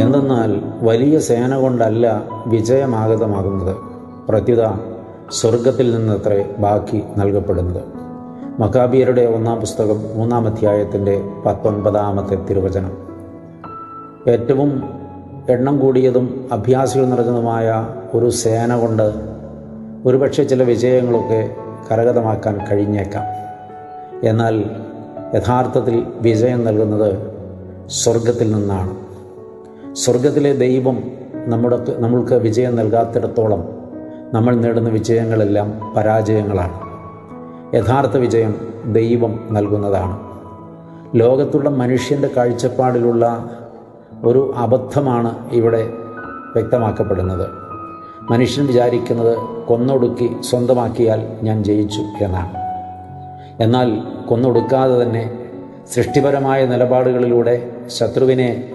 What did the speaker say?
എന്തെന്നാൽ വലിയ സേന കൊണ്ടല്ല വിജയമാഗതമാകുന്നത്. പ്രത്യുത സ്വർഗത്തിൽ നിന്നത്രേ ബാക്കി നൽകപ്പെടുന്നത്. മക്കാബിയരുടെ ഒന്നാം പുസ്തകം മൂന്നാം അധ്യായത്തിന്റെ പത്തൊൻപതാമത്തെ തിരുവചനം. ഏറ്റവും എണ്ണം കൂടിയതും അഭ്യാസികൾ നിറഞ്ഞതുമായ ഒരു സേന കൊണ്ട് ഒരുപക്ഷെ ചില വിജയങ്ങളൊക്കെ കരഗതമാക്കാൻ കഴിഞ്ഞേക്കാം. എന്നാൽ യഥാർത്ഥത്തിൽ വിജയം നൽകുന്നത് സ്വർഗത്തിൽ നിന്നാണ്. സ്വർഗത്തിലെ ദൈവം നമ്മുടെ നമ്മൾക്ക് വിജയം നൽകാത്തിടത്തോളം നമ്മൾ നേടുന്ന വിജയങ്ങളെല്ലാം പരാജയങ്ങളാണ്. യഥാർത്ഥ വിജയം ദൈവം നൽകുന്നതാണ്. ലോകത്തുള്ള മനുഷ്യന്റെ കാഴ്ചപ്പാടിലുള്ള ഒരു അബദ്ധമാണ് ഇവിടെ വ്യക്തമാക്കപ്പെടുന്നത്. മനുഷ്യൻ വിചാരിക്കുന്നത് കൊന്നൊടുക്കി സ്വന്തമാക്കിയാൽ ഞാൻ ജയിച്ചു എന്നാണ്. എന്നാൽ കൊന്നൊടുക്കാതെ തന്നെ സൃഷ്ടിപരമായ നിലപാടുകളിലൂടെ ശത്രുവിനെ